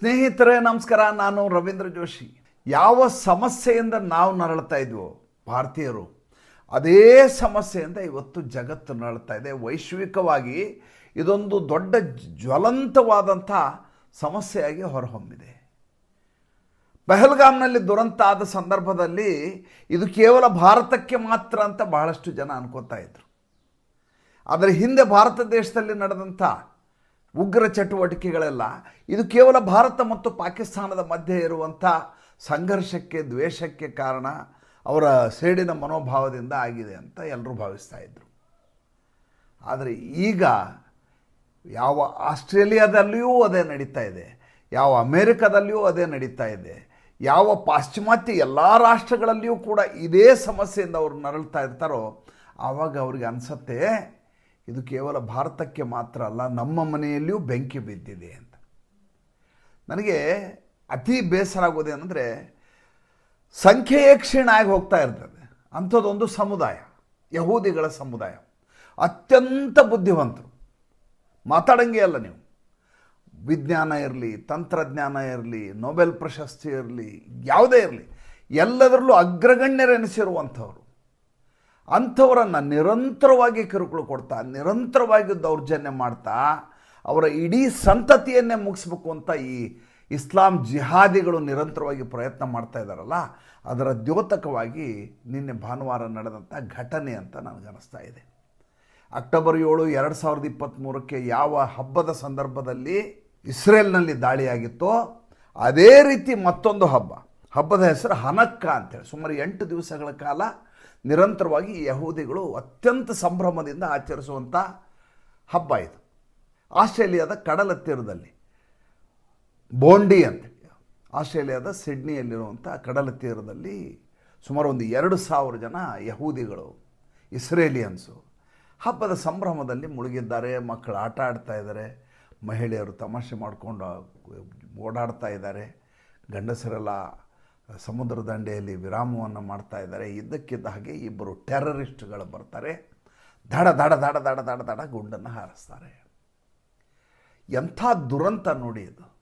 ಸ್ನೇಹಿತರೇ, ನಮಸ್ಕಾರ. ನಾನು ರವೀಂದ್ರ ಜೋಶಿ. ಯಾವ ಸಮಸ್ಯೆಯಿಂದ ನಾವು ನರಳ್ತಾ ಇದ್ವೋ, ಭಾರತೀಯರು, ಅದೇ ಸಮಸ್ಯೆಯಿಂದ ಇವತ್ತು ಜಗತ್ತು ನರಳ್ತಾ ಇದೆ. ವೈಶ್ವಿಕವಾಗಿ ಇದೊಂದು ದೊಡ್ಡ ಜ್ವಲಂತವಾದಂಥ ಸಮಸ್ಯೆಯಾಗಿ ಹೊರಹೊಮ್ಮಿದೆ. ಪಹಲ್ಗಾಮ್ನಲ್ಲಿ ದುರಂತ ಆದ ಸಂದರ್ಭದಲ್ಲಿ ಇದು ಕೇವಲ ಭಾರತಕ್ಕೆ ಮಾತ್ರ ಅಂತ ಬಹಳಷ್ಟು ಜನ ಅನ್ಕೋತಾ ಇದ್ರು. ಆದರೆ ಹಿಂದೆ ಭಾರತ ದೇಶದಲ್ಲಿ ನಡೆದಂಥ ಉಗ್ರ ಚಟುವಟಿಕೆಗಳೆಲ್ಲ. ಇದು ಕೇವಲ ಭಾರತ ಮತ್ತು ಪಾಕಿಸ್ತಾನದ ಮಧ್ಯೆ ಇರುವಂಥ ಸಂಘರ್ಷಕ್ಕೆ, ದ್ವೇಷಕ್ಕೆ ಕಾರಣ ಅವರ ಸೇಡಿನ ಮನೋಭಾವದಿಂದ ಆಗಿದೆ ಅಂತ ಎಲ್ಲರೂ ಭಾವಿಸ್ತಾ ಇದ್ರು. ಆದರೆ ಈಗ ಯಾವ ಆಸ್ಟ್ರೇಲಿಯಾದಲ್ಲಿಯೂ ಅದೇ ನಡೀತಾ ಇದೆ. ಯಾವ ಅಮೇರಿಕಾದಲ್ಲಿಯೂ ಅದೇ ನಡೀತಾ ಇದೆ. ಯಾವ ಪಾಶ್ಚಿಮಾತ್ಯ ಎಲ್ಲ ರಾಷ್ಟ್ರಗಳಲ್ಲಿಯೂ ಕೂಡ ಇದೇ ಸಮಸ್ಯೆಯಿಂದ ಅವರು ನರಳ್ತಾ ಇರ್ತಾರೋ, ಆವಾಗ ಅವ್ರಿಗೆ ಅನಿಸತ್ತೆ ಇದು ಕೇವಲ ಭಾರತಕ್ಕೆ ಮಾತ್ರ ಅಲ್ಲ, ನಮ್ಮ ಮನೆಯಲ್ಲಿಯೂ ಬೆಂಕಿ ಬಿದ್ದಿದೆ ಅಂತ. ನನಗೆ ಅತಿ ಬೇಸರ ಆಗೋದೇನೆಂದರೆ ಸಂಖ್ಯೆಯೇ ಕ್ಷೀಣ ಆಗಿ ಹೋಗ್ತಾ ಇರ್ತದೆ. ಅಂಥದ್ದೊಂದು ಸಮುದಾಯ, ಯಹೂದಿಗಳ ಸಮುದಾಯ. ಅತ್ಯಂತ ಬುದ್ಧಿವಂತರು. ಮಾತಾಡಂಗೆ ಅಲ್ಲ ನೀವು. ವಿಜ್ಞಾನ ಇರಲಿ, ತಂತ್ರಜ್ಞಾನ ಇರಲಿ, ನೊಬೆಲ್ ಪ್ರಶಸ್ತಿ ಇರಲಿ, ಯಾವುದೇ ಇರಲಿ, ಎಲ್ಲದರಲ್ಲೂ ಅಗ್ರಗಣ್ಯರೆನಿಸಿರುವಂಥವ್ರು. ಅಂಥವರನ್ನು ನಿರಂತರವಾಗಿ ಕಿರುಕುಳು ಕೊಡ್ತಾ, ನಿರಂತರವಾಗಿ ದೌರ್ಜನ್ಯ ಮಾಡ್ತಾ, ಅವರ ಇಡೀ ಸಂತತಿಯನ್ನೇ ಮುಗಿಸ್ಬೇಕು ಅಂತ ಈ ಇಸ್ಲಾಂ ಜಿಹಾದಿಗಳು ನಿರಂತರವಾಗಿ ಪ್ರಯತ್ನ ಮಾಡ್ತಾ ಇದ್ದಾರಲ್ಲ, ಅದರ ದ್ಯೋತಕವಾಗಿ ನಿನ್ನೆ ಭಾನುವಾರ ನಡೆದಂಥ ಘಟನೆ ಅಂತ ನನಗನ್ನಿಸ್ತಾ ಇದೆ. ಅಕ್ಟೋಬರ್ ಏಳು ಎರಡು ಸಾವಿರದ ಇಪ್ಪತ್ತ್ಮೂರಕ್ಕೆ ಯಾವ ಹಬ್ಬದ ಸಂದರ್ಭದಲ್ಲಿ ಇಸ್ರೇಲ್ನಲ್ಲಿ ದಾಳಿಯಾಗಿತ್ತೋ, ಅದೇ ರೀತಿ ಮತ್ತೊಂದು ಹಬ್ಬ. ಹಬ್ಬದ ಹೆಸರು ಹನಕ್ಕ ಅಂತೇಳಿ ಸುಮಾರು ಎಂಟು ದಿವಸಗಳ ಕಾಲ ನಿರಂತರವಾಗಿ ಯಹೂದಿಗಳು ಅತ್ಯಂತ ಸಂಭ್ರಮದಿಂದ ಆಚರಿಸುವಂಥ ಹಬ್ಬ ಇದು. ಆಸ್ಟ್ರೇಲಿಯಾದ ಕಡಲ ತೀರದಲ್ಲಿ ಬೋಂಡಿ ಅಂತ ಆಸ್ಟ್ರೇಲಿಯಾದ ಸಿಡ್ನಿಯಲ್ಲಿರುವಂಥ ಕಡಲ ತೀರದಲ್ಲಿ ಸುಮಾರು ಒಂದು ಎರಡು ಸಾವಿರ ಜನ ಯಹೂದಿಗಳು, ಇಸ್ರೇಲಿಯನ್ಸು ಹಬ್ಬದ ಸಂಭ್ರಮದಲ್ಲಿ ಮುಳುಗಿದ್ದಾರೆ, ಮಕ್ಕಳು ಆಟ ಆಡ್ತಾ ಇದ್ದಾರೆ, ಮಹಿಳೆಯರು ತಮಾಷೆ ಮಾಡಿಕೊಂಡು ಓಡಾಡ್ತಾ ಇದ್ದಾರೆ, ಗಂಡಸರೆಲ್ಲ ಸಮುದ್ರ ದಂಡೆಯಲ್ಲಿ ವಿರಾಮವನ್ನು ಮಾಡ್ತಾ ಇದ್ದಾರೆ. ಇದ್ದಕ್ಕಿದ್ದ ಹಾಗೆ ಇಬ್ಬರು ಟೆರರಿಸ್ಟ್ಗಳು ಬರ್ತಾರೆ. ದಡ ದಡ ದಡ ದಡ ದಡ ದಡ ಗುಂಡನ್ನು ಹಾರಿಸ್ತಾರೆ. ಎಂಥ ದುರಂತ ನೋಡಿ ಇದು.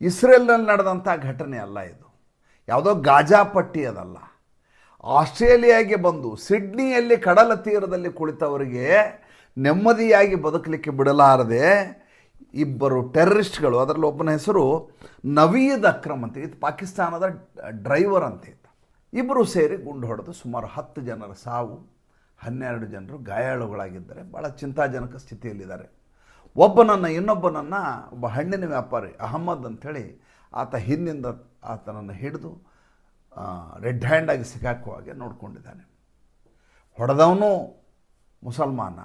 ಇಸ್ರೇಲ್ನಲ್ಲಿ ನಡೆದಂಥ ಘಟನೆ ಅಲ್ಲ ಇದು. ಯಾವುದೋ ಗಾಜಾ ಪಟ್ಟಿ ಅದಲ್ಲ. ಆಸ್ಟ್ರೇಲಿಯಾಗೆ ಬಂದು ಸಿಡ್ನಿಯಲ್ಲಿ ಕಡಲ ತೀರದಲ್ಲಿ ಕುಳಿತವರಿಗೆ ನೆಮ್ಮದಿಯಾಗಿ ಬದುಕಲಿಕ್ಕೆ ಬಿಡಲಾರದೆ ಇಬ್ಬರು ಟೆರರಿಸ್ಟ್ಗಳು, ಅದರಲ್ಲಿ ಒಬ್ಬನ ಹೆಸರು ನವೀದ್ ಅಕ್ರಮ್ ಅಂತ ಇದು ಪಾಕಿಸ್ತಾನದ ಡ್ರೈವರ್ ಅಂತ ಇತ್ತು ಇಬ್ಬರು ಸೇರಿ ಗುಂಡು ಹೊಡೆದು ಸುಮಾರು ಹತ್ತು ಜನರ ಸಾವು, ಹನ್ನೆರಡು ಜನರು ಗಾಯಾಳುಗಳಾಗಿದ್ದಾರೆ ಭಾಳ ಚಿಂತಾಜನಕ ಸ್ಥಿತಿಯಲ್ಲಿದ್ದಾರೆ. ಒಬ್ಬನನ್ನು, ಇನ್ನೊಬ್ಬನನ್ನು, ಒಬ್ಬ ಹಣ್ಣಿನ ವ್ಯಾಪಾರಿ ಅಹಮ್ಮದ್ ಅಂಥೇಳಿ ಆತ ಹಿಂದಿಂದ ಆತನನ್ನು ಹಿಡಿದು ರೆಡ್ ಹ್ಯಾಂಡಾಗಿ ಸಿಕ್ಕಾಕುವ ಹಾಗೆ ನೋಡ್ಕೊಂಡಿದ್ದಾನೆ. ಹೊಡೆದವನು ಮುಸಲ್ಮಾನ.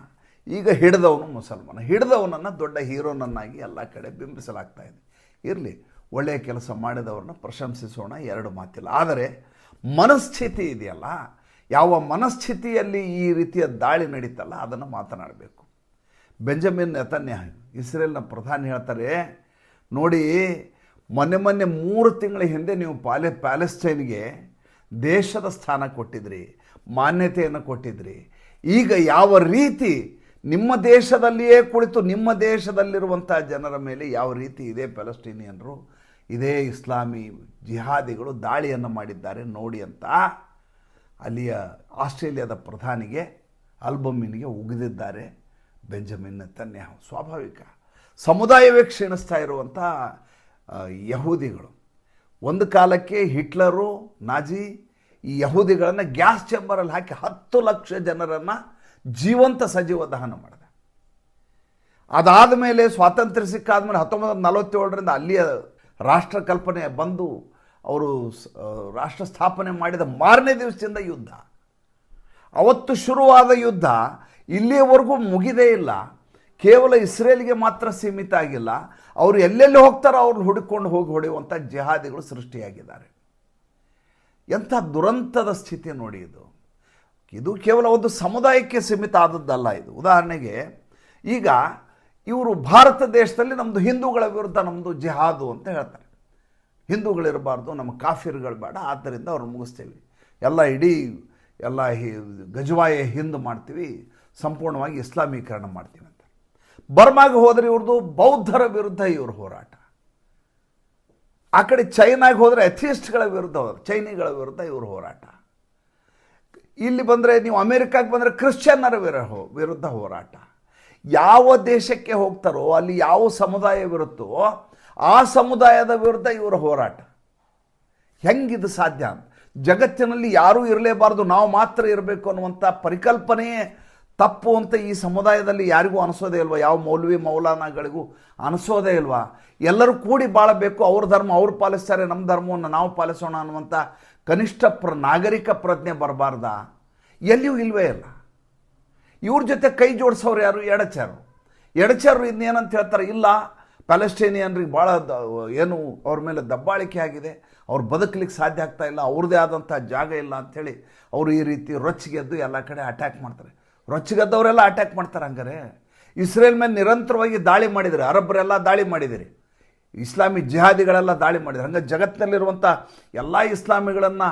ಈಗ ಹಿಡಿದವನು ಮುಸಲ್ಮಾನ. ಹಿಡಿದವನನ್ನು ದೊಡ್ಡ ಹೀರೋನನ್ನಾಗಿ ಎಲ್ಲ ಕಡೆ ಬಿಂಬಿಸಲಾಗ್ತಾ ಇದೆ. ಇರಲಿ, ಒಳ್ಳೆಯ ಕೆಲಸ ಮಾಡಿದವ್ರನ್ನ ಪ್ರಶಂಸಿಸೋಣ ಎರಡು ಮಾತಿಲ್ಲ. ಆದರೆ ಮನಸ್ಥಿತಿ ಇದೆಯಲ್ಲ, ಯಾವ ಮನಸ್ಥಿತಿಯಲ್ಲಿ ಈ ರೀತಿಯ ದಾಳಿ ನಡೀತಲ್ಲ, ಅದನ್ನು ಮಾತನಾಡಬೇಕು. ಬೆಂಜಮಿನ್ ನೆತನ್ಯಾಹು, ಇಸ್ರೇಲ್ನ ಪ್ರಧಾನಿ ಹೇಳ್ತಾರೆ, ನೋಡಿ, ಮೊನ್ನೆ ಮೊನ್ನೆ ಮೂರು ತಿಂಗಳ ಹಿಂದೆ ನೀವು ಪಾಲೆ, ಪ್ಯಾಲೆಸ್ಟೈನ್ಗೆ ದೇಶದ ಸ್ಥಾನ ಕೊಟ್ಟಿದ್ರಿ, ಮಾನ್ಯತೆಯನ್ನು ಕೊಟ್ಟಿದ್ರಿ. ಈಗ ಯಾವ ರೀತಿ ನಿಮ್ಮ ದೇಶದಲ್ಲಿಯೇ ಕುಳಿತು ನಿಮ್ಮ ದೇಶದಲ್ಲಿರುವಂಥ ಜನರ ಮೇಲೆ ಯಾವ ರೀತಿ ಇದೇ ಪ್ಯಾಲೆಸ್ಟೀನಿಯನ್ರು ಇದೇ ಇಸ್ಲಾಮಿ ಜಿಹಾದಿಗಳು ದಾಳಿಯನ್ನು ಮಾಡಿದ್ದಾರೆ ನೋಡಿ ಅಂತ ಅಲ್ಲಿಯ ಆಸ್ಟ್ರೇಲಿಯಾದ ಪ್ರಧಾನಿಗೆ ಅಲ್ಬಮಿನ್ಗೆ ಉಗಿದಿದ್ದಾರೆ ಬೆಂಜಮಿನ್ ನೆತನ್ಯಾಹು. ಸ್ವಾಭಾವಿಕ. ಸಮುದಾಯವೇ ಕ್ಷೀಣಿಸ್ತಾ ಇರುವಂಥ ಯಹೂದಿಗಳು. ಒಂದು ಕಾಲಕ್ಕೆ ಹಿಟ್ಲರು, ನಾಜಿ ಈ ಯಹೂದಿಗಳನ್ನು ಗ್ಯಾಸ್ ಚೇಂಬರಲ್ಲಿ ಹಾಕಿ ಹತ್ತು ಲಕ್ಷ ಜನರನ್ನು ಜೀವಂತ ಸಜೀವ ದಹನ ಮಾಡಿದೆ. ಅದಾದ ಮೇಲೆ ಸ್ವಾತಂತ್ರ್ಯ ಸಿಕ್ಕಾದ್ಮೇಲೆ ಹತ್ತೊಂಬತ್ತು ನೂರ ನಲವತ್ತೇಳರಿಂದ ಅಲ್ಲಿಯ ರಾಷ್ಟ್ರ ಕಲ್ಪನೆ ಬಂದು ಅವರು ರಾಷ್ಟ್ರ ಸ್ಥಾಪನೆ ಮಾಡಿದ ಮಾರನೇ ದಿವಸದಿಂದ ಯುದ್ಧ. ಅವತ್ತು ಶುರುವಾದ ಯುದ್ಧ ಇಲ್ಲಿಯವರೆಗೂ ಮುಗಿದೇ ಇಲ್ಲ. ಕೇವಲ ಇಸ್ರೇಲ್ಗೆ ಮಾತ್ರ ಸೀಮಿತ ಆಗಿಲ್ಲ. ಅವರು ಎಲ್ಲೆಲ್ಲಿ ಹೋಗ್ತಾರೋ ಅವ್ರನ್ನ ಹುಡುಕೊಂಡು ಹೋಗಿ ಹೊಡೆಯುವಂಥ ಜಿಹಾದಿಗಳು ಸೃಷ್ಟಿಯಾಗಿದ್ದಾರೆ. ಎಂಥ ದುರಂತದ ಸ್ಥಿತಿ ನೋಡಿ ಇದು. ಇದು ಕೇವಲ ಒಂದು ಸಮುದಾಯಕ್ಕೆ ಸೀಮಿತ ಆದದ್ದಲ್ಲ ಇದು. ಉದಾಹರಣೆಗೆ, ಈಗ ಇವರು ಭಾರತ ದೇಶದಲ್ಲಿ ನಮ್ಮದು ಹಿಂದೂಗಳ ವಿರುದ್ಧ ನಮ್ಮದು ಜಿಹಾದು ಅಂತ ಹೇಳ್ತಾರೆ. ಹಿಂದೂಗಳಿರಬಾರ್ದು, ನಮ್ಮ ಕಾಫಿರ್ಗಳು ಬೇಡ, ಆದ್ದರಿಂದ ಅವ್ರು ಮುಗಿಸ್ತೀವಿ. ಎಲ್ಲ ಇಡೀ, ಎಲ್ಲ ಗಜವಾಯ ಹಿಂದು ಮಾಡ್ತೀವಿ, ಸಂಪೂರ್ಣವಾಗಿ ಇಸ್ಲಾಮೀಕರಣ ಮಾಡ್ತೀವಿ ಅಂತ. ಬರ್ಮಾಗೆ ಹೋದರೆ ಇವ್ರದ್ದು ಬೌದ್ಧರ ವಿರುದ್ಧ ಇವ್ರ ಹೋರಾಟ. ಆ ಕಡೆ ಚೈನಾಗೆ ಹೋದರೆ ಅಥಿಸ್ಟ್ಗಳ ವಿರುದ್ಧ, ಚೈನಿಗಳ ವಿರುದ್ಧ ಇವರು ಹೋರಾಟ. ಇಲ್ಲಿ ಬಂದರೆ ನೀವು ಅಮೇರಿಕಾಗೆ ಬಂದರೆ ಕ್ರಿಶ್ಚಿಯನ್ನರ ವಿರ ವಿರುದ್ಧ ಹೋರಾಟ. ಯಾವ ದೇಶಕ್ಕೆ ಹೋಗ್ತಾರೋ, ಅಲ್ಲಿ ಯಾವ ಸಮುದಾಯವಿರುತ್ತೋ, ಆ ಸಮುದಾಯದ ವಿರುದ್ಧ ಇವರ ಹೋರಾಟ. ಹೆಂಗಿದು ಸಾಧ್ಯ ಅಂತ. ಜಗತ್ತಿನಲ್ಲಿ ಯಾರೂ ಇರಲೇಬಾರ್ದು, ನಾವು ಮಾತ್ರ ಇರಬೇಕು ಅನ್ನುವಂಥ ಪರಿಕಲ್ಪನೆಯೇ ತಪ್ಪು ಅಂತ ಈ ಸಮುದಾಯದಲ್ಲಿ ಯಾರಿಗೂ ಅನಿಸೋದೇ ಇಲ್ವಾ? ಯಾವ ಮೌಲ್ವಿ ಮೌಲಾನಾಗಳಿಗೂ ಅನಿಸೋದೇ ಇಲ್ವಾ? ಎಲ್ಲರೂ ಕೂಡಿ ಬಾಳಬೇಕು, ಅವ್ರ ಧರ್ಮ ಅವ್ರು ಪಾಲಿಸ್ತಾರೆ ನಮ್ಮ ಧರ್ಮವನ್ನು ನಾವು ಪಾಲಿಸೋಣ ಅನ್ನುವಂಥ ಕನಿಷ್ಠ ಪ್ರ, ನಾಗರಿಕ ಪ್ರಜ್ಞೆ ಬರಬಾರ್ದ? ಎಲ್ಲಿಯೂ ಇಲ್ವೇ ಇಲ್ಲ. ಇವ್ರ ಜೊತೆ ಕೈ ಜೋಡಿಸೋರು ಯಾರು? ಎಡಚಾರು. ಎಡಚಾರು ಇನ್ನೇನಂತ ಹೇಳ್ತಾರೆ? ಇಲ್ಲ, ಪ್ಯಾಲೆಸ್ಟೇನಿಯನ್ರಿಗೆ ಭಾಳ ದ- ಏನು ಅವ್ರ ಮೇಲೆ ದಬ್ಬಾಳಿಕೆ ಆಗಿದೆ. ಅವ್ರು ಬದುಕಲಿಕ್ಕೆ ಸಾಧ್ಯ ಆಗ್ತಾ ಇಲ್ಲ. ಅವ್ರದ್ದೇ ಆದಂಥ ಜಾಗ ಇಲ್ಲ ಅಂಥೇಳಿ ಅವರು ಈ ರೀತಿ ರೊಚ್ಚಿಗೆದ್ದು ಎಲ್ಲ ಕಡೆ ಅಟ್ಯಾಕ್ ಮಾಡ್ತಾರೆ. ರೊಚ್ಚಿಗೆದ್ದವರೆಲ್ಲ ಅಟ್ಯಾಕ್ ಮಾಡ್ತಾರೆ ಹಂಗಾರೆ. ಇಸ್ರೇಲ್ ಮೇಲೆ ನಿರಂತರವಾಗಿ ದಾಳಿ ಮಾಡಿದರೆ. ಅರಬ್ಬರೆಲ್ಲ ದಾಳಿ ಮಾಡಿದಿರಿ. ಇಸ್ಲಾಮಿ ಜಿಹಾದಿಗಳೆಲ್ಲ ದಾಳಿ ಮಾಡಿದ್ರು. ಹಂಗೆ ಜಗತ್ತಿನಲ್ಲಿರುವಂಥ ಎಲ್ಲ ಇಸ್ಲಾಮಿಗಳನ್ನು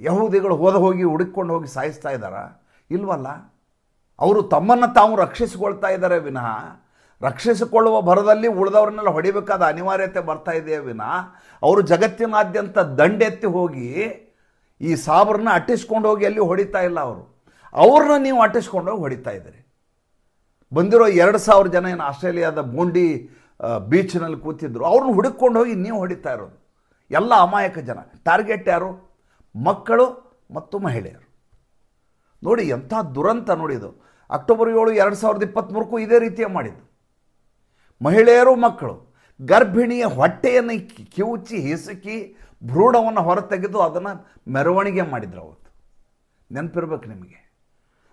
ಯಹೂದಿಗಳು ಹೋದ ಹೋಗಿ ಹುಡುಕೊಂಡು ಹೋಗಿ ಸಾಯಿಸ್ತಾ ಇದ್ದಾರೆ? ಇಲ್ವಲ್ಲ? ಅವರು ತಮ್ಮನ್ನು ತಾವು ರಕ್ಷಿಸಿಕೊಳ್ತಾ ಇದ್ದಾರೆ ವಿನಃ. ರಕ್ಷಿಸಿಕೊಳ್ಳುವ ಭರದಲ್ಲಿ ಉಳಿದವ್ರನ್ನೆಲ್ಲ ಹೊಡಿಬೇಕಾದ ಅನಿವಾರ್ಯತೆ ಬರ್ತಾ ಇದೆಯೇ ವಿನಃ? ಅವರು ಜಗತ್ತಿನಾದ್ಯಂತ ದಂಡೆತ್ತಿ ಹೋಗಿ ಈ ಸಾಬ್ರನ್ನ ಅಟ್ಟಿಸ್ಕೊಂಡು ಹೋಗಿ ಅಲ್ಲಿ ಹೊಡಿತಾ ಇಲ್ಲ ಅವರು? ಅವ್ರನ್ನ ನೀವು ಅಟ್ಟಿಸ್ಕೊಂಡು ಹೋಗಿ ಹೊಡಿತಾ ಇದ್ದೀರಿ. ಬಂದಿರೋ ಎರಡು ಸಾವಿರ ಜನ ಏನು ಆಸ್ಟ್ರೇಲಿಯಾದ ಬೂಂಡಿ ಬೀಚ್ನಲ್ಲಿ ಕೂತಿದ್ರು. ಅವ್ರನ್ನ ಹುಡುಕೊಂಡು ಹೋಗಿ ನೀವು ಹೊಡಿತಾ ಇರೋದು. ಎಲ್ಲ ಅಮಾಯಕ ಜನ. ಟಾರ್ಗೆಟ್ ಯಾರು? ಮಕ್ಕಳು ಮತ್ತು ಮಹಿಳೆಯರು. ನೋಡಿ, ಎಂಥ ದುರಂತ ನೋಡಿ ಇದು. ಅಕ್ಟೋಬರ್ ಏಳು ಎರಡು ಸಾವಿರದ ಇಪ್ಪತ್ತ್ಮೂರಕ್ಕೂ ಇದೇ ರೀತಿಯ ಮಾಡಿದ್ದು. ಮಹಿಳೆಯರು, ಮಕ್ಕಳು. ಗರ್ಭಿಣಿಯ ಹೊಟ್ಟೆಯನ್ನು ಕಿವುಚಿ, ಹಿಸುಕಿ, ಭ್ರೂಣವನ್ನು ಹೊರತೆಗೆದು ಅದನ್ನು ಮೆರವಣಿಗೆ ಮಾಡಿದ್ರು ಅವತ್ತು. ನೆನಪಿರ್ಬೇಕು ನಿಮಗೆ.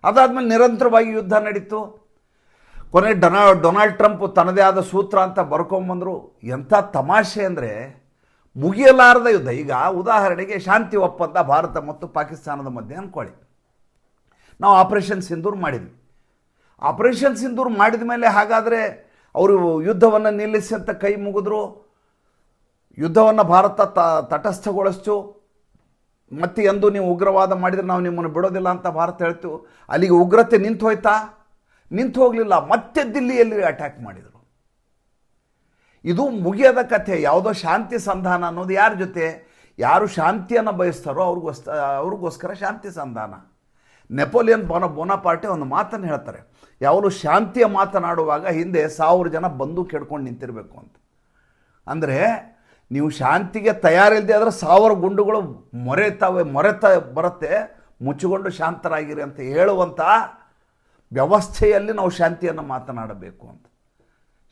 ಅದಾದಮೇಲೆ ನಿರಂತರವಾಗಿ ಯುದ್ಧ ನಡೀತು. ಕೊನೆ ಡೊನಾ, ಡೊನಾಲ್ಡ್ ಟ್ರಂಪ್ ತನ್ನದೇ ಆದ ಸೂತ್ರ ಅಂತ ಬರ್ಕೊಂಬಂದರು ಎಂಥ ತಮಾಷೆ ಅಂದರೆ ಮುಗಿಯಲಾರದ ಯುದ್ಧ. ಈಗ ಉದಾಹರಣೆಗೆ ಶಾಂತಿ ಒಪ್ಪಂದ ಭಾರತ ಮತ್ತು ಪಾಕಿಸ್ತಾನದ ಮಧ್ಯೆ ಅಂದ್ಕೊಳ್ಳಿ. ನಾವು ಆಪರೇಷನ್ ಸಿಂಧೂರ್ ಮಾಡಿದ್ವಿ. ಆಪರೇಷನ್ ಸಿಂಧೂರ್ ಮಾಡಿದ ಮೇಲೆ ಹಾಗಾದರೆ ಅವರು ಯುದ್ಧವನ್ನು ನಿಲ್ಲಿಸಿ ಅಂತ ಕೈ ಮುಗಿದ್ರು. ಯುದ್ಧವನ್ನು ಭಾರತ ತ, ತಟಸ್ಥಗೊಳಿಸ್ತು. ಮತ್ತೆ ಎಂದು ನೀವು ಉಗ್ರವಾದ ಮಾಡಿದರೆ ನಾವು ನಿಮ್ಮನ್ನು ಬಿಡೋದಿಲ್ಲ ಅಂತ ಭಾರತ ಹೇಳ್ತೀವಿ ಅಲ್ಲಿಗೆ ಉಗ್ರತೆ ನಿಂತು ಹೋಯ್ತಾ? ನಿಂತು ಹೋಗಲಿಲ್ಲ, ಮತ್ತೆ ದಿಲ್ಲಿಯಲ್ಲಿ ಅಟ್ಯಾಕ್ ಮಾಡಿದರು. ಇದು ಮುಗಿಯದ ಕಥೆ, ಯಾವುದೋ ಶಾಂತಿ ಸಂಧಾನ ಅನ್ನೋದು ಯಾರ ಜೊತೆ, ಯಾರು ಶಾಂತಿಯನ್ನು ಬಯಸ್ತಾರೋ ಅವ್ರಿಗೋಸ್ ಅವ್ರಿಗೋಸ್ಕರ ಶಾಂತಿ ಸಂಧಾನ. ನೆಪೋಲಿಯನ್ ಬೋನ, ಬೋನಪಾರ್ಟಿ ಒಂದು ಮಾತನ್ನು ಹೇಳ್ತಾರೆ ಯಾವಾಗಲೂ ಶಾಂತಿಯ ಮಾತನಾಡುವಾಗ ಹಿಂದೆ ಸಾವಿರ ಜನ ಬಂದು ಕೆಡ್ಕೊಂಡು ನಿಂತಿರಬೇಕು ಅಂತ. ಅಂದರೆ, ನೀವು ಶಾಂತಿಗೆ ತಯಾರಿಲ್ಲದೆ ಆದರೆ ಸಾವಿರ ಗುಂಡುಗಳು ಮೊರೆತಾವೆ, ಮೊರೆತ ಬರುತ್ತೆ ಮುಚ್ಚಿಕೊಂಡು ಶಾಂತರಾಗಿರಿ ಅಂತ ಹೇಳುವಂಥ ವ್ಯವಸ್ಥೆಯಲ್ಲಿ ನಾವು ಶಾಂತಿಯನ್ನು ಮಾತನಾಡಬೇಕು ಅಂತ.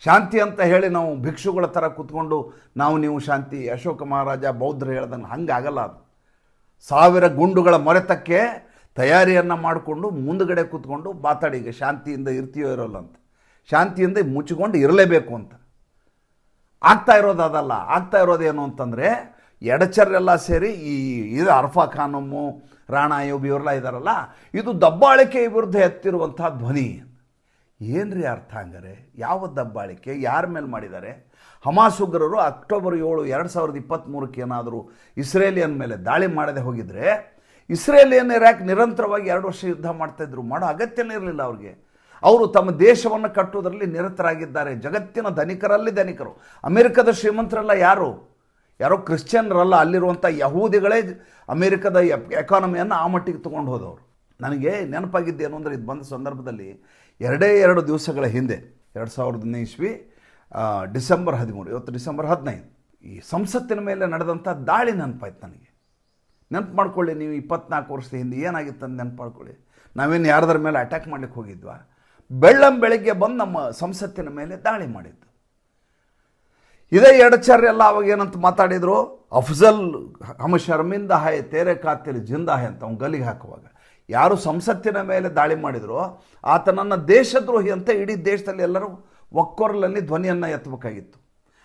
ಶಾಂತಿ ಅಂತ ಹೇಳಿ ನಾವು ಭಿಕ್ಷುಗಳ ಥರ ಕೂತ್ಕೊಂಡು ನಾವು ನೀವು ಶಾಂತಿ, ಅಶೋಕ ಮಹಾರಾಜ, ಬೌದ್ಧರು ಹೇಳ್ದಂಗೆ ಹಂಗಾಗಲ್ಲ ಅದು. ಸಾವಿರ ಗುಂಡುಗಳ ಮೊರೆತಕ್ಕೆ ತಯಾರಿಯನ್ನು ಮಾಡಿಕೊಂಡು ಮುಂದುಗಡೆ ಕೂತ್ಕೊಂಡು ಮಾತಾಡಿ ಈಗ ಶಾಂತಿಯಿಂದ ಇರ್ತೀಯೋ ಇರೋಲ್ಲ ಅಂತ. ಶಾಂತಿಯಿಂದ ಮುಚ್ಚಿಕೊಂಡು ಇರಲೇಬೇಕು ಅಂತ. ಆಗ್ತಾ ಇರೋದು ಅದಲ್ಲ. ಆಗ್ತಾ ಇರೋದೇನು ಅಂತಂದರೆ ಎಡಚರೆಲ್ಲ ಸೇರಿ ಈ ಇದು ಅರ್ಫಾ ಖಾನಮ್ಮು ರಾಣಾ ಅಯ್ಯೂಬ್ ಇವರೆಲ್ಲ ಇದ್ದಾರಲ್ಲ ಇದು ದಬ್ಬಾಳಿಕೆ ವಿರುದ್ಧ ಎತ್ತಿರುವಂಥ ಧ್ವನಿ. ಏನ್ರಿ ಅರ್ಥ ಹಂಗಾರೆ? ಯಾವ ದಬ್ಬಾಳಿಕೆ? ಯಾರ ಮೇಲೆ ಮಾಡಿದ್ದಾರೆ? ಹಮಾಸ್ ಉಗ್ರರು ಅಕ್ಟೋಬರ್ ಏಳು ಎರಡು ಸಾವಿರದ ಇಪ್ಪತ್ತ್ಮೂರಕ್ಕೆ ಏನಾದರೂ ಇಸ್ರೇಲಿಯನ್ ಮೇಲೆ ದಾಳಿ ಮಾಡದೆ ಹೋಗಿದ್ರೆ, ಇಸ್ರೇಲಿಯನ್ ಇರಾಕ್ ನಿರಂತರವಾಗಿ ಎರಡು ವರ್ಷ ಯುದ್ಧ ಮಾಡ್ತಾಯಿದ್ರು ಮಾಡೋ ಅಗತ್ಯನೇ ಇರಲಿಲ್ಲ ಅವ್ರಿಗೆ. ಅವರು ತಮ್ಮ ದೇಶವನ್ನು ಕಟ್ಟುವುದರಲ್ಲಿ ನಿರತರಾಗಿದ್ದಾರೆ. ಜಗತ್ತಿನ ಧನಿಕರಲ್ಲಿ ಧನಿಕರು. ಅಮೆರಿಕದ ಶ್ರೀಮಂತರೆಲ್ಲ ಯಾರು? ಯಾರೋ ಕ್ರಿಶ್ಚಿಯನ್ರಲ್ಲ, ಅಲ್ಲಿರುವಂಥ ಯಹೂದಿಗಳೇ ಅಮೇರಿಕದ ಎಕಾನಮಿಯನ್ನು ಆ ಮಟ್ಟಿಗೆ ತೊಗೊಂಡು ಹೋದವರು. ನನಗೆ ನೆನಪಾಗಿದ್ದೇನು ಅಂದರೆ, ಇದು ಬಂದ ಸಂದರ್ಭದಲ್ಲಿ ಎರಡೇ ಎರಡು ದಿವಸಗಳ ಹಿಂದೆ, ಎರಡು ಸಾವಿರದ ಇಸ್ವಿ ಡಿಸೆಂಬರ್ ಹದಿಮೂರು, ಇವತ್ತು ಡಿಸೆಂಬರ್ ಹದಿನೈದು, ಈ ಸಂಸತ್ತಿನ ಮೇಲೆ ನಡೆದಂಥ ದಾಳಿ ನೆನಪಾಯ್ತು ನನಗೆ. ನೆನಪು ಮಾಡ್ಕೊಳ್ಳಿ, ನೀವು ಇಪ್ಪತ್ನಾಲ್ಕು ವರ್ಷದ ಹಿಂದೆ ಏನಾಗಿತ್ತು ಅಂತ ನೆನಪು ಮಾಡ್ಕೊಳ್ಳಿ. ನಾವೇನು ಯಾರದರ ಮೇಲೆ ಅಟ್ಯಾಕ್ ಮಾಡ್ಲಿಕ್ಕೆ ಹೋಗಿದ್ವಾ? ಬೆಳ್ಳಂ ಬೆಳಗ್ಗೆ ಬಂದು ನಮ್ಮ ಸಂಸತ್ತಿನ ಮೇಲೆ ದಾಳಿ ಮಾಡಿದ್ದು. ಇದೇ ಎಡಚರ್ರೆಲ್ಲ ಅವಾಗ ಏನಂತ ಮಾತಾಡಿದ್ರು, ಅಫ್ಜಲ್ ಹಮ ಶರ್ಮಿಂದ ಹಾಯ್ ತೇರೆ ಖಾತಿಲಿ ಜಿಂದ ಹಾಯ್ ಅಂತ ಅವ್ನು ಗಲಿಗೆ ಹಾಕುವಾಗ. ಯಾರು ಸಂಸತ್ತಿನ ಮೇಲೆ ದಾಳಿ ಮಾಡಿದ್ರು ಆತನನ್ನು ದೇಶದ್ರೋಹಿ ಅಂತ ಇಡೀ ದೇಶದಲ್ಲಿ ಎಲ್ಲರೂ ಒಕ್ಕೊರಲಲ್ಲಿ ಧ್ವನಿಯನ್ನು ಎತ್ತಬೇಕಾಗಿತ್ತು.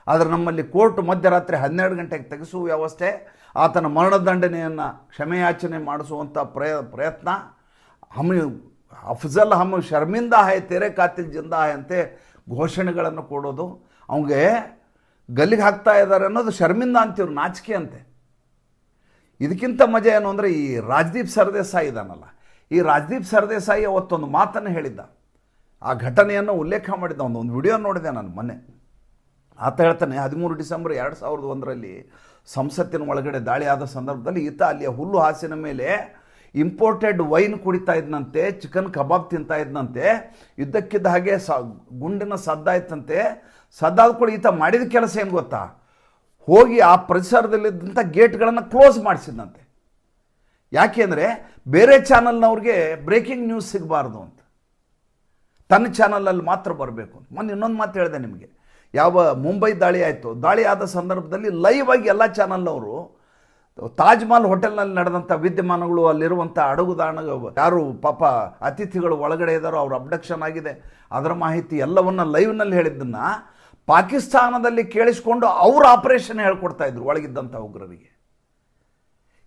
ಆದರೆ ನಮ್ಮಲ್ಲಿ ಕೋರ್ಟ್ ಮಧ್ಯರಾತ್ರಿ ಹನ್ನೆರಡು ಗಂಟೆಗೆ ತೆಗೆಸುವ ವ್ಯವಸ್ಥೆ, ಆತನ ಮರಣದಂಡನೆಯನ್ನು ಕ್ಷಮೆಯಾಚನೆ ಮಾಡಿಸುವಂಥ ಪ್ರಯ, ಪ್ರಯತ್ನ, ಹಮ್, ಅಫ್ಜಲ್ ಹಮ್ ಶರ್ಮಿಂದ ಹಾಯ್ ತೆರೆ ಕಾತಿಲ್ ಜಿಂದ ಹಾಯ್ ಅಂತೆ ಘೋಷಣೆಗಳನ್ನು ಕೊಡೋದು. ಅವನಿಗೆ ಗಲ್ಲಿಗೆ ಹಾಕ್ತಾ ಇದ್ದಾರೆ ಅನ್ನೋದು ಶರ್ಮಿಂದ ಅಂತೀವ್ರು, ನಾಚಿಕೆ ಅಂತೆ. ಇದಕ್ಕಿಂತ ಮಜಾ ಏನು ಅಂದರೆ ಈ ರಾಜದೀಪ್ ಸರ್ದೇಸಾಯಿ ಇದ್ದಾನಲ್ಲ ಈ ರಾಜದೀಪ್ ಸರ್ದೇಸಾಯಿ ಅವತ್ತೊಂದು ಮಾತನ್ನು ಹೇಳಿದ್ದ. ಆ ಘಟನೆಯನ್ನು ಉಲ್ಲೇಖ ಮಾಡಿದ್ದ ಒಂದು ಒಂದು ವಿಡಿಯೋ ನೋಡಿದೆ ನಾನು ಮೊನ್ನೆ. ಆತ ಹೇಳ್ತಾನೆ, ಹದಿಮೂರು ಡಿಸೆಂಬರ್ ಎರಡು ಸಾವಿರದ ಒಂದರಲ್ಲಿ ಸಂಸತ್ತಿನ ಒಳಗಡೆ ದಾಳಿ ಆದ ಸಂದರ್ಭದಲ್ಲಿ ಈತ ಅಲ್ಲಿಯ ಹುಲ್ಲು ಹಾಸಿನ ಮೇಲೆ ಇಂಪೋರ್ಟೆಡ್ ವೈನ್ ಕುಡಿತಾ ಇದ್ನಂತೆ ಚಿಕನ್ ಕಬಾಬ್ ತಿಂತಾ ಇದ್ನಂತೆ ಇದ್ದಕ್ಕಿದ್ದ ಹಾಗೆ ಸ, ಗುಂಡಿನ ಸದ್ದಾಯ್ತಂತೆ ಸದ್ದಾದ ಕೂಡ ಈತ ಮಾಡಿದ ಕೆಲಸ ಏನು ಗೊತ್ತಾ? ಹೋಗಿ ಆ ಪರಿಸರದಲ್ಲಿದ್ದಂಥ ಗೇಟ್ಗಳನ್ನು ಕ್ಲೋಸ್ ಮಾಡಿಸಿದಂತೆ ಯಾಕೆಂದರೆ ಬೇರೆ ಚಾನಲ್ನವ್ರಿಗೆ ಬ್ರೇಕಿಂಗ್ ನ್ಯೂಸ್ ಸಿಗಬಾರ್ದು ಅಂತ. ತನ್ನ ಚಾನಲಲ್ಲಿ ಮಾತ್ರ ಬರಬೇಕು ಅಂತ. ಮೊನ್ನೆ ಇನ್ನೊಂದು ಮಾತು ಹೇಳಿದೆ ನಿಮಗೆ. ಯಾವ ಮುಂಬೈ ದಾಳಿ ಆಯಿತು. ದಾಳಿ ಆದ ಸಂದರ್ಭದಲ್ಲಿ ಲೈವ್ ಆಗಿ ಎಲ್ಲ ಚಾನಲ್ನವರು ತಾಜ್ ಮಹಲ್ ಹೋಟೆಲ್ನಲ್ಲಿ ನಡೆದಂಥ ವಿದ್ಯಮಾನಗಳು ಅಲ್ಲಿರುವಂಥ ಅಡುಗುದಾಣ ಯಾರು ಪಾಪ ಅತಿಥಿಗಳು ಒಳಗಡೆ ಇದ್ದಾರೋ ಅವ್ರ ಅಬ್ಡಕ್ಷನ್ ಆಗಿದೆ. ಅದರ ಮಾಹಿತಿ ಎಲ್ಲವನ್ನ ಲೈವ್ನಲ್ಲಿ ಹೇಳಿದ್ದನ್ನು ಪಾಕಿಸ್ತಾನದಲ್ಲಿ ಕೇಳಿಸ್ಕೊಂಡು ಅವ್ರ ಆಪರೇಷನ್ ಹೇಳ್ಕೊಡ್ತಾ ಇದ್ರು ಒಳಗಿದ್ದಂಥ ಉಗ್ರರಿಗೆ.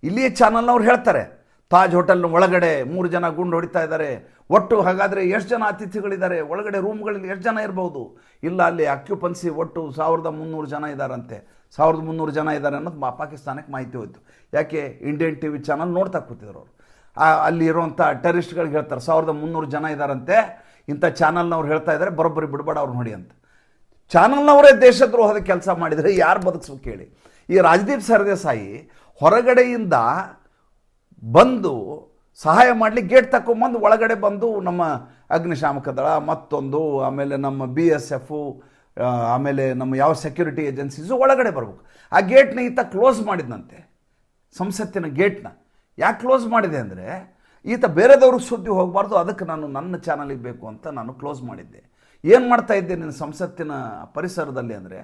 ಇಲ್ಲಿಯ ಚಾನಲ್ನವ್ರು ಹೇಳ್ತಾರೆ, ತಾಜ್ ಹೋಟೆಲ್ನ ಒಳಗಡೆ ಮೂರು ಜನ ಗುಂಡು ಹೊಡಿತಾ ಇದ್ದಾರೆ. ಒಟ್ಟು ಹಾಗಾದರೆ ಎಷ್ಟು ಜನ ಅತಿಥಿಗಳಿದ್ದಾರೆ? ಒಳಗಡೆ ರೂಮ್ಗಳಲ್ಲಿ ಎಷ್ಟು ಜನ ಇರ್ಬೋದು? ಇಲ್ಲ ಅಲ್ಲಿ ಆಕ್ಯುಪನ್ಸಿ ಒಟ್ಟು ಸಾವಿರದ ಮುನ್ನೂರು ಜನ ಇದ್ದಾರಂತೆ. ಸಾವಿರದ ಮುನ್ನೂರು ಜನ ಇದ್ದಾರೆ ಅನ್ನೋದು ಮಾ ಪಾಕಿಸ್ತಾನಕ್ಕೆ ಮಾಹಿತಿ ಹೋಯ್ತು. ಯಾಕೆ? ಇಂಡಿಯನ್ ಟಿ ವಿ ಚಾನಲ್ ನೋಡ್ತಾ ಕೂತಿದ್ರು ಅವರು. ಅಲ್ಲಿ ಇರುವಂಥ ಟೆರಿಸ್ಟ್ಗಳಿಗೆ ಹೇಳ್ತಾರೆ, ಸಾವಿರದ ಮುನ್ನೂರು ಜನ ಇದ್ದಾರಂತೆ, ಇಂಥ ಚಾನಲ್ನವ್ರು ಹೇಳ್ತಾ ಇದ್ದಾರೆ, ಬರೋಬ್ಬರಿ ಬಿಡಬೇಡ ಅವ್ರು ನೋಡಿ ಅಂತ. ಚಾನಲ್ನವರೇ ದೇಶದ್ರೋಹದ ಕೆಲಸ ಮಾಡಿದರೆ ಯಾರು ಬದುಕಿಸ್ಬೇಕು ಕೇಳಿ. ಈ ರಾಜದೀಪ್ ಸರ್ದೇಸಾಯಿ ಹೊರಗಡೆಯಿಂದ ಬಂದು ಸಹಾಯ ಮಾಡಲಿಕ್ಕೆ ಗೇಟ್ ತಗೊಂಬಂದು ಒಳಗಡೆ ಬಂದು ನಮ್ಮ ಅಗ್ನಿಶಾಮಕ ದಳ, ಮತ್ತೊಂದು, ಆಮೇಲೆ ನಮ್ಮ ಬಿ ಎಸ್ ಎಫು ಆಮೇಲೆ ನಮ್ಮ ಯಾವ ಸೆಕ್ಯೂರಿಟಿ ಏಜೆನ್ಸೀಸು ಒಳಗಡೆ ಬರಬೇಕು. ಆ ಗೇಟ್ನ ಈತ ಕ್ಲೋಸ್ ಮಾಡಿದ್ನಂತೆ. ಸಂಸತ್ತಿನ ಗೇಟ್ನ ಯಾಕೆ ಕ್ಲೋಸ್ ಮಾಡಿದೆ ಅಂದರೆ, ಈತ ಬೇರೆದವ್ರಿಗೆ ಸುದ್ದಿ ಹೋಗಬಾರ್ದು, ಅದಕ್ಕೆ ನಾನು ನನ್ನ ಚಾನಲಿಗೆ ಬೇಕು ಅಂತ ನಾನು ಕ್ಲೋಸ್ ಮಾಡಿದ್ದೆ. ಏನು ಮಾಡ್ತಾ ಇದ್ದೆ ನಿನ್ನ ಸಂಸತ್ತಿನ ಪರಿಸರದಲ್ಲಿ ಅಂದರೆ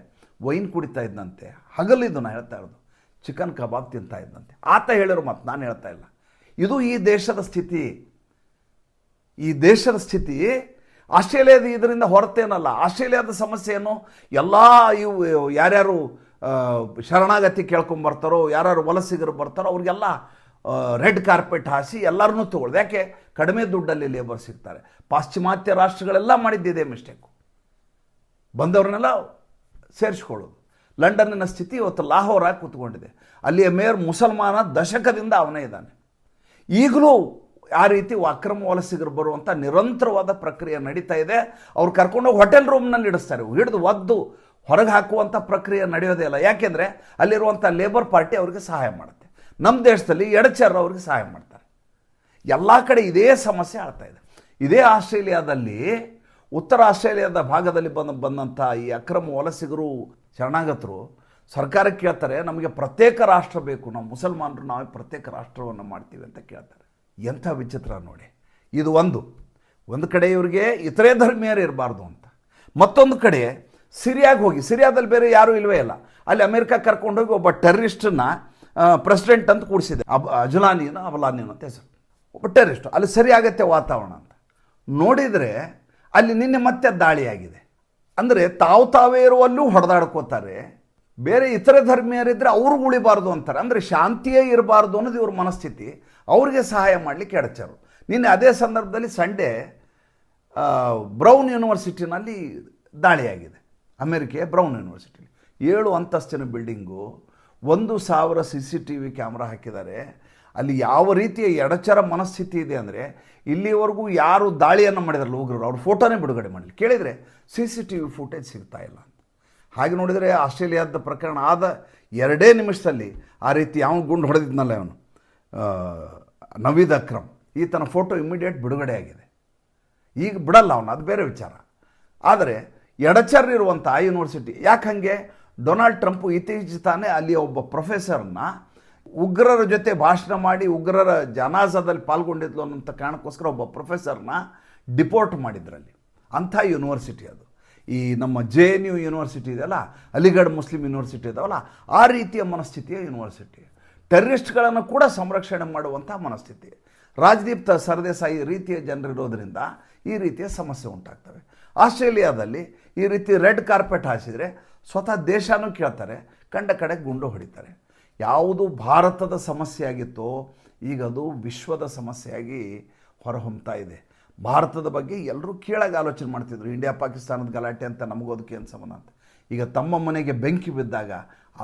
ವೈನ್ ಕುಡಿತಾ ಇದ್ದಂತೆ ಹಗಲಿದ್ದು ನಾನು ಹೇಳ್ತಾ ಇರೋದು. ಚಿಕನ್ ಕಬಾಬ್ ತಿಂತಾ ಇದ್ದಂತೆ ಆತ ಹೇಳಿರೋ ಮತ್ತು ನಾನು ಹೇಳ್ತಾ ಇಲ್ಲ. ಇದು ಈ ದೇಶದ ಸ್ಥಿತಿ. ಈ ದೇಶದ ಸ್ಥಿತಿ ಆಸ್ಟ್ರೇಲಿಯಾದ ಇದರಿಂದ ಹೊರತೇನಲ್ಲ. ಆಸ್ಟ್ರೇಲಿಯಾದ ಸಮಸ್ಯೆ ಏನು ಎಲ್ಲ ಇವು ಯಾರ್ಯಾರು ಶರಣಾಗತಿ ಕೇಳ್ಕೊಂಬರ್ತಾರೋ ಯಾರ್ಯಾರು ವಲಸಿಗರು ಬರ್ತಾರೋ, ಅವ್ರಿಗೆಲ್ಲ ರೆಡ್ ಕಾರ್ಪೆಟ್ ಹಾಸಿ ಎಲ್ಲರನ್ನೂ ತಗೊಳ್ದು ಯಾಕೆ? ಕಡಿಮೆ ದುಡ್ಡಲ್ಲಿ ಲೇಬರ್ ಸಿಗ್ತಾರೆ ಪಾಶ್ಚಿಮಾತ್ಯ ರಾಷ್ಟ್ರಗಳೆಲ್ಲ ಮಾಡಿದ್ದಿದೆ ಮಿಸ್ಟೇಕು ಬಂದವ್ರನ್ನೆಲ್ಲ ಸೇರಿಸ್ಕೊಳ್ಳೋದು. ಲಂಡನ್ನಿನ ಸ್ಥಿತಿ ಇವತ್ತು ಲಾಹೋರಾಗಿ ಕೂತ್ಕೊಂಡಿದೆ. ಅಲ್ಲಿಯ ಮೇಯರ್ ಮುಸಲ್ಮಾನ ದಶಕದಿಂದ ಅವನೇ ಇದ್ದಾನೆ. ಈಗಲೂ ಆ ರೀತಿ ಅಕ್ರಮ ವಲಸಿಗರು ಬರುವಂಥ ನಿರಂತರವಾದ ಪ್ರಕ್ರಿಯೆ ನಡೀತಾ ಇದೆ. ಅವ್ರು ಕರ್ಕೊಂಡೋಗಿ ಹೋಟೆಲ್ ರೂಮ್ನಲ್ಲಿ ಇಡಿಸ್ತಾರೆ. ಹಿಡಿದು ಒದ್ದು ಹೊರಗೆ ಹಾಕುವಂಥ ಪ್ರಕ್ರಿಯೆ ನಡೆಯೋದೇ ಇಲ್ಲ. ಯಾಕೆಂದರೆ ಅಲ್ಲಿರುವಂಥ ಲೇಬರ್ ಪಾರ್ಟಿ ಅವ್ರಿಗೆ ಸಹಾಯ ಮಾಡುತ್ತೆ. ನಮ್ಮ ದೇಶದಲ್ಲಿ ಎಡಚರ್ ಅವ್ರಿಗೆ ಸಹಾಯ ಮಾಡ್ತಾರೆ. ಎಲ್ಲ ಕಡೆ ಇದೇ ಸಮಸ್ಯೆ ಆಗ್ತಾ ಇದೆ. ಇದೇ ಆಸ್ಟ್ರೇಲಿಯಾದಲ್ಲಿ ಉತ್ತರ ಆಸ್ಟ್ರೇಲಿಯಾದ ಭಾಗದಲ್ಲಿ ಬಂದ ಬಂದಂಥ ಈ ಅಕ್ರಮ ವಲಸಿಗರು, ಶರಣಾಗತರು ಸರ್ಕಾರಕ್ಕೆ ಕೇಳ್ತಾರೆ, ನಮಗೆ ಪ್ರತ್ಯೇಕ ರಾಷ್ಟ್ರ ಬೇಕು. ನಾವು ಮುಸಲ್ಮಾನರು ನಾವೇ ಪ್ರತ್ಯೇಕ ರಾಷ್ಟ್ರವನ್ನು ಮಾಡ್ತೀವಿ ಅಂತ ಕೇಳ್ತಾರೆ. ಎಂಥ ವಿಚಿತ್ರ ನೋಡಿ. ಇದು ಒಂದು. ಒಂದು ಕಡೆ ಇವರಿಗೆ ಇತರೆ ಧರ್ಮೀಯರು ಇರಬಾರ್ದು ಅಂತ. ಮತ್ತೊಂದು ಕಡೆ ಸಿರಿಯಾಗೆ ಹೋಗಿ, ಸಿರಿಯಾದಲ್ಲಿ ಬೇರೆ ಯಾರೂ ಇಲ್ಲವೇ ಇಲ್ಲ. ಅಲ್ಲಿ ಅಮೆರಿಕ ಕರ್ಕೊಂಡೋಗಿ ಒಬ್ಬ ಟೆರರಿಸ್ಟನ್ನ ಪ್ರೆಸಿಡೆಂಟ್ ಅಂತ ಕೂಡಿಸಿದೆ. ಅಬ್ ಅಜುಲಾನಿನ ಅಬಲಾನಿನ ಅಂತ ಹೆಸರು. ಒಬ್ಬ ಟೆರರಿಸ್ಟ್. ಅಲ್ಲಿ ಸರಿಯಾಗತ್ತೆ ವಾತಾವರಣ ಅಂತ. ನೋಡಿದರೆ ಅಲ್ಲಿ ನಿನ್ನೆ ಮತ್ತೆ ದಾಳಿಯಾಗಿದೆ. ಅಂದರೆ ತಾವು ತಾವೇ ಇರುವಲ್ಲೂ ಹೊಡೆದಾಡ್ಕೋತಾರೆ. ಬೇರೆ ಇತರ ಧರ್ಮೀಯರಿದ್ದರೆ ಅವರು ಉಳಿಬಾರ್ದು ಅಂತಾರೆ. ಅಂದರೆ ಶಾಂತಿಯೇ ಇರಬಾರ್ದು ಅನ್ನೋದು ಇವ್ರ ಮನಸ್ಥಿತಿ. ಅವ್ರಿಗೆ ಸಹಾಯ ಮಾಡಲಿಕ್ಕೆ ಎಡಚರು. ನಿನ್ನೆ ಅದೇ ಸಂದರ್ಭದಲ್ಲಿ ಸಂಡೇ ಬ್ರೌನ್ ಯೂನಿವರ್ಸಿಟಿನಲ್ಲಿ ದಾಳಿಯಾಗಿದೆ. ಅಮೆರಿಕೆಯ ಬ್ರೌನ್ ಯೂನಿವರ್ಸಿಟಿ ಏಳು ಅಂತಸ್ತಿನ ಬಿಲ್ಡಿಂಗು, ಒಂದು ಸಾವಿರ C C T V camera ಹಾಕಿದ್ದಾರೆ. ಅಲ್ಲಿ ಯಾವ ರೀತಿಯ ಎಡಚರ ಮನಸ್ಥಿತಿ ಇದೆ ಅಂದರೆ, ಇಲ್ಲಿವರೆಗೂ ಯಾರು ದಾಳಿಯನ್ನು ಮಾಡಿದಾರಲ್ಲ ಉಗ್ರರು, ಅವ್ರ ಫೋಟೋನೇ ಬಿಡುಗಡೆ ಮಾಡಲಿ ಕೇಳಿದರೆ C C T V footage ಸಿಗ್ತಾ ಇಲ್ಲ ಹಾಗೆ ನೋಡಿದರೆ ಆಸ್ಟ್ರೇಲಿಯಾದ ಪ್ರಕರಣ ಆದ ಎರಡೇ ನಿಮಿಷದಲ್ಲಿ ಆ ರೀತಿ ಯಾವ ಗುಂಡು ಹೊಡೆದಿದ್ನಲ್ಲ ಅವನು. ನವೀದ್ ಅಕ್ರಮ್. ಈತನ ಫೋಟೋ ಇಮಿಡಿಯೇಟ್ ಬಿಡುಗಡೆ ಆಗಿದೆ. ಈಗ ಬಿಡಲ್ಲ ಅವನು, ಅದು ಬೇರೆ ವಿಚಾರ. ಆದರೆ ಎಡಚರ್ ಇರುವಂಥ ಆ ಯೂನಿವರ್ಸಿಟಿ, ಯಾಕೆ ಹಾಗೆ? ಡೊನಾಲ್ಡ್ ಟ್ರಂಪ್ ಇತ್ತೀಚೆಗೆ ತಾನೇ ಅಲ್ಲಿ ಒಬ್ಬ ಪ್ರೊಫೆಸರ್ನ ಉಗ್ರರ ಜೊತೆ ಭಾಷಣ ಮಾಡಿ ಉಗ್ರರ ಜನಾಸದಲ್ಲಿ ಪಾಲ್ಗೊಂಡಿದ್ಲು ಅನ್ನೋಂಥ ಕಾರಣಕ್ಕೋಸ್ಕರ ಒಬ್ಬ ಪ್ರೊಫೆಸರ್ನ ಡಿಪೋರ್ಟ್ ಮಾಡಿದ್ರಲ್ಲಿ. ಅಂಥ ಯೂನಿವರ್ಸಿಟಿ ಅದು. ಈ ನಮ್ಮ ಜೆ ಎನ್ ಯು ಯೂನಿವರ್ಸಿಟಿ ಇದೆಯಲ್ಲ ಅಲಿಗಢ್ ಮುಸ್ಲಿಂ ಯೂನಿವರ್ಸಿಟಿ ಇದಾವಲ್ಲ, ಆ ರೀತಿಯ ಮನಸ್ಥಿತಿಯ ಯೂನಿವರ್ಸಿಟಿ. ಟೆರರಿಸ್ಟ್ಗಳನ್ನು ಕೂಡ ಸಂರಕ್ಷಣೆ ಮಾಡುವಂಥ ಮನಸ್ಥಿತಿ. ರಾಜದೀಪ್ ಸರ್ದೇಸಾಯಿ ರೀತಿಯ ಜನರಿರೋದ್ರಿಂದ ಈ ರೀತಿಯ ಸಮಸ್ಯೆ ಉಂಟಾಗ್ತವೆ. ಆಸ್ಟ್ರೇಲಿಯಾದಲ್ಲಿ ಈ ರೀತಿ ರೆಡ್ ಕಾರ್ಪೆಟ್ ಹಾಸಿದರೆ ಸ್ವತಃ ದೇಶನೂ ಕೇಳ್ತಾರೆ, ಕಂಡ ಕಡೆ ಗುಂಡು ಹೊಡಿತಾರೆ. ಯಾವುದು ಭಾರತದ ಸಮಸ್ಯೆ ಆಗಿತ್ತೋ ಈಗ ಅದು ವಿಶ್ವದ ಸಮಸ್ಯೆಯಾಗಿ ಹೊರಹೊಮ್ತಾ ಇದೆ. ಭಾರತದ ಬಗ್ಗೆ ಎಲ್ಲರೂ ಕೀಳಾಗಿ ಆಲೋಚನೆ ಮಾಡ್ತಿದ್ರು. ಇಂಡಿಯಾ, ಪಾಕಿಸ್ತಾನದ ಗಲಾಟೆ ಅಂತ ನಮಗೋದಕ್ಕೆ ಏನು ಸಂಬಂಧ ಅಂತ. ಈಗ ತಮ್ಮ ಮನೆಗೆ ಬೆಂಕಿ ಬಿದ್ದಾಗ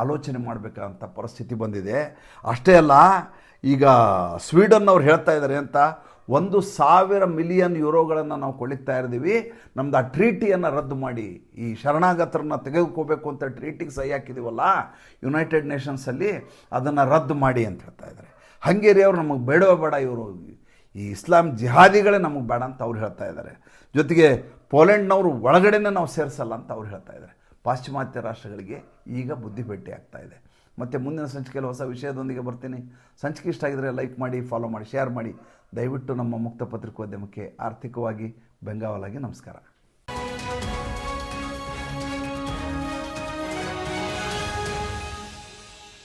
ಆಲೋಚನೆ ಮಾಡಬೇಕಂತ ಪರಿಸ್ಥಿತಿ ಬಂದಿದೆ. ಅಷ್ಟೇ ಅಲ್ಲ, ಈಗ ಸ್ವೀಡನ್ ಅವ್ರು ಹೇಳ್ತಾ ಇದ್ದಾರೆ ಅಂತ, ಒಂದು ಸಾವಿರ ಮಿಲಿಯನ್ ಯೂರೋಗಳನ್ನು ನಾವು ಕೊಳಿತಾ ಇದ್ದೀವಿ ನಮ್ದು ಆ ಟ್ರೀಟಿಯನ್ನು ರದ್ದು ಮಾಡಿ, ಈ ಶರಣಾಗತರನ್ನ ತೆಗೆದುಕೋಬೇಕು ಅಂತ ಟ್ರೀಟಿಗೆ ಸಹಿ ಹಾಕಿದ್ದೀವಲ್ಲ ಯುನೈಟೆಡ್ ನೇಷನ್ಸಲ್ಲಿ ಅದನ್ನು ರದ್ದು ಮಾಡಿ ಅಂತ ಹೇಳ್ತಾ ಇದ್ದಾರೆ ಹಂಗೇರಿ ಅವರು ನಮಗೆ ಬೇಡವೇ ಬೇಡ ಇವರು. ಈ ಇಸ್ಲಾಂ ಜಿಹಾದಿಗಳೇ ನಮಗೆ ಬೇಡ ಅಂತ ಅವ್ರು ಹೇಳ್ತಾ ಇದ್ದಾರೆ. ಜೊತೆಗೆ ಪೋಲೆಂಡ್ನವರು ಒಳಗಡೆನೇ ನಾವು ಸೇರಿಸಲ್ಲ ಅಂತ ಅವ್ರು ಹೇಳ್ತಾ ಇದ್ದಾರೆ. ಪಾಶ್ಚಿಮಾತ್ಯ ರಾಷ್ಟ್ರಗಳಿಗೆ ಈಗ ಬುದ್ಧಿ ಭೇಟಿ ಆಗ್ತಾ ಇದೆ. ಮತ್ತು ಮುಂದಿನ ಸಂಚಿಕೆಯಲ್ಲಿ ಹೊಸ ವಿಷಯದೊಂದಿಗೆ ಬರ್ತೀನಿ. ಸಂಚಿಕೆ ಇಷ್ಟ ಆಗಿದರೆ ಲೈಕ್ ಮಾಡಿ ಫಾಲೋ ಮಾಡಿ ಶೇರ್ ಮಾಡಿ. ದಯವಿಟ್ಟು ನಮ್ಮ ಮುಕ್ತ ಪತ್ರಿಕೋದ್ಯಮಕ್ಕೆ ಆರ್ಥಿಕವಾಗಿ ಬೆಂಗಾವಲಾಗಿ ನಮಸ್ಕಾರ.